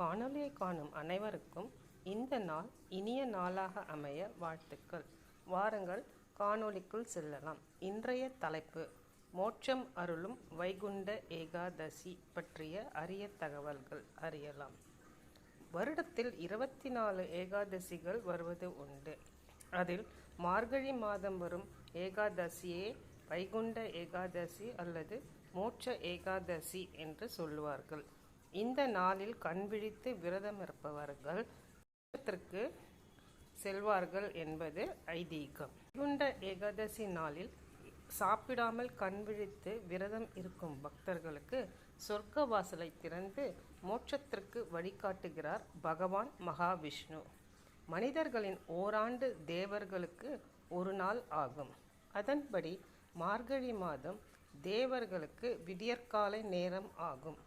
காணொலியை காணும் அனைவருக்கும் இந்த நாள் இனிய நாளாக அமைய வாழ்த்துக்கள். வாருங்கள் காணொளிக்குள் செல்லலாம். இன்றைய தலைப்பு மோட்சம் அருளும் வைகுண்ட ஏகாதசி பற்றிய அரிய தகவல்கள் அறியலாம். வருடத்தில் இருபத்தி நாலு ஏகாதசிகள் வருவது உண்டு. அதில் மார்கழி மாதம் வரும் ஏகாதசியே வைகுண்ட ஏகாதசி அல்லது மோட்ச ஏகாதசி என்று சொல்லுவார்கள். இந்த நாளில் கண்விழித்து விரதம் இருப்பவர்கள் மோட்சத்திற்கு செல்வார்கள் என்பது ஐதீகம். வைகுண்ட ஏகாதசி நாளில் சாப்பிடாமல் கண்விழித்து விரதம் இருக்கும் பக்தர்களுக்கு சொர்க்க வாசலை திறந்து மோட்சத்திற்கு வழிகாட்டுகிறார் பகவான் மகாவிஷ்ணு. மனிதர்களின் ஓராண்டு தேவர்களுக்கு ஒரு நாள் ஆகும். அதன்படி மார்கழி மாதம் தேவர்களுக்கு விடியற்காலை நேரம் ஆகும்.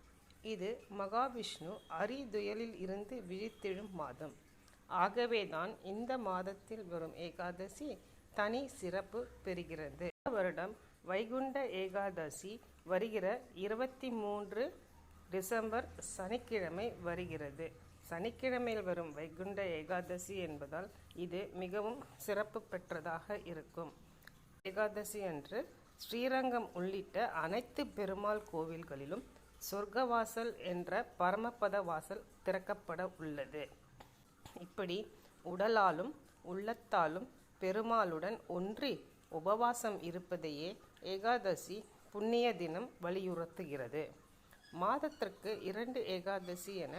இது மகாவிஷ்ணு அரிதுயலில் இருந்து விழித்தெழும் மாதம். ஆகவேதான் இந்த மாதத்தில் வரும் ஏகாதசி தனி சிறப்பு பெறுகிறது. வருடம் வைகுண்ட ஏகாதசி வருகிற இருபத்தி மூன்று டிசம்பர் சனிக்கிழமை வருகிறது. சனிக்கிழமையில் வரும் வைகுண்ட ஏகாதசி என்பதால் இது மிகவும் சிறப்பு பெற்றதாக இருக்கும். ஏகாதசி அன்று ஸ்ரீரங்கம் உள்ளிட்ட அனைத்து பெருமாள் கோவில்களிலும் சொர்க்கவாசல் என்ற பரமபத வாசல் திறக்கப்பட உள்ளது. இப்படி உடலாலும் உள்ளத்தாலும் பெருமாளுடன் ஒன்றி உபவாசம் இருப்பதையே ஏகாதசி புண்ணிய தினம் வலியுறுத்துகிறது. மாதத்திற்கு இரண்டு ஏகாதசி என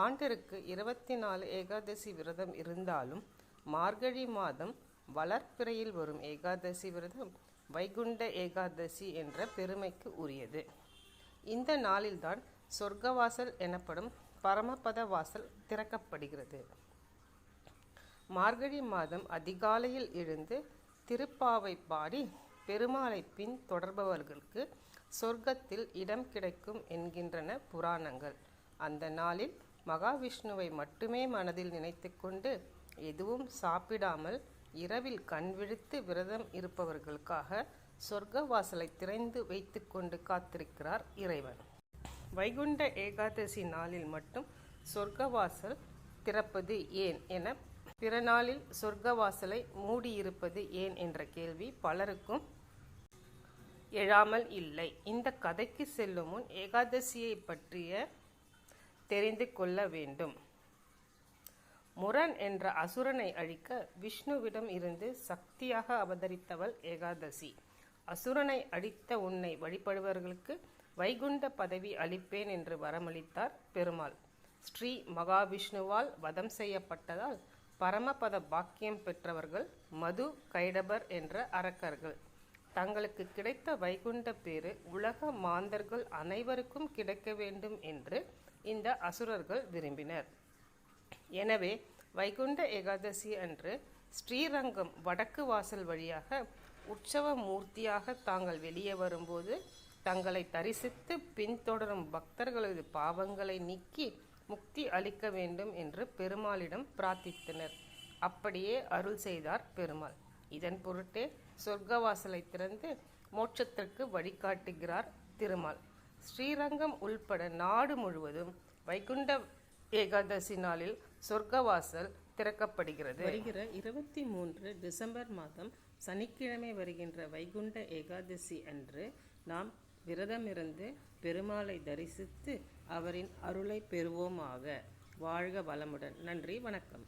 ஆண்டிற்கு இருபத்தி நாலு ஏகாதசி விரதம் இருந்தாலும் மார்கழி மாதம் வளர்ப்பிறையில் வரும் ஏகாதசி விரதம் வைகுண்ட ஏகாதசி என்ற பெருமைக்கு உரியது. இந்த நாளில்தான் சொர்க்கவாசல் எனப்படும் பரமபத வாசல் திறக்கப்படுகிறது. மார்கழி மாதம் அதிகாலையில் எழுந்து திருப்பாவை பாடி பெருமாளை பின் தொடர்பவர்களுக்கு சொர்க்கத்தில் இடம் கிடைக்கும் என்கின்றன புராணங்கள். அந்த நாளில் மகாவிஷ்ணுவை மட்டுமே மனதில் நினைத்து கொண்டு எதுவும் சாப்பிடாமல் இரவில் கண்விழித்து விரதம் இருப்பவர்களுக்காக சொர்க்க வாசலை திறந்து வைத்துக்கொண்டு காத்திருக்கிறார் இறைவன். வைகுண்ட ஏகாதசி நாளில் மட்டும் சொர்க்கவாசல் திறப்பது ஏன் என பிற நாளில் சொர்க்கவாசலை மூடியிருப்பது ஏன் என்ற கேள்வி பலருக்கும் எழாமல் இல்லை. இந்த கதைக்கு செல்லும் முன் ஏகாதசியை பற்றிய தெரிந்து கொள்ள வேண்டும். முரண் என்ற அசுரனை அழிக்க விஷ்ணுவிடம் இருந்து சக்தியாக அவதரித்தவள் ஏகாதசி. அசுரனை அடித்த உன்னை வழிபடுபவர்களுக்கு வைகுண்ட பதவி அளிப்பேன் என்று வரமளித்தார் பெருமாள். ஸ்ரீ மகாவிஷ்ணுவால் வதம் செய்யப்பட்டதால் பரமபத பாக்கியம் பெற்றவர்கள் மது கைடபர் என்ற அரக்கர்கள். தங்களுக்கு கிடைத்த வைகுண்ட பேறு உலக மாந்தர்கள் அனைவருக்கும் கிடைக்க வேண்டும் என்று இந்த அசுரர்கள் விரும்பினர். எனவே வைகுண்ட ஏகாதசி அன்று ஸ்ரீரங்கம் வடக்கு வாசல் வழியாக உற்சவ மூர்த்தியாக தாங்கள் வெளியே வரும்போது தங்களை தரிசித்து பின்தொடரும் பக்தர்களது பாவங்களை நீக்கி முக்தி அளிக்க வேண்டும் என்று பெருமாளிடம் பிரார்த்தித்தனர். அப்படியே அருள் செய்தார் பெருமாள். இதன் பொருட்டே சொர்க்கவாசலை திறந்து மோட்சத்திற்கு வழிகாட்டுகிறார் திருமால். ஸ்ரீரங்கம் உள்பட நாடு முழுவதும் வைகுண்ட ஏகாதசி நாளில் சொர்க்கவாசல் திறக்கப்படுகிறது. வருகிற இருபத்தி மூன்று டிசம்பர் மாதம் சனிக்கிழமை வருகின்ற வைகுண்ட ஏகாதசி அன்று நாம் விரதமிருந்து பெருமாளை தரிசித்து அவரின் அருளை பெறுவோமாக. வாழ்க வளமுடன். நன்றி வணக்கம்.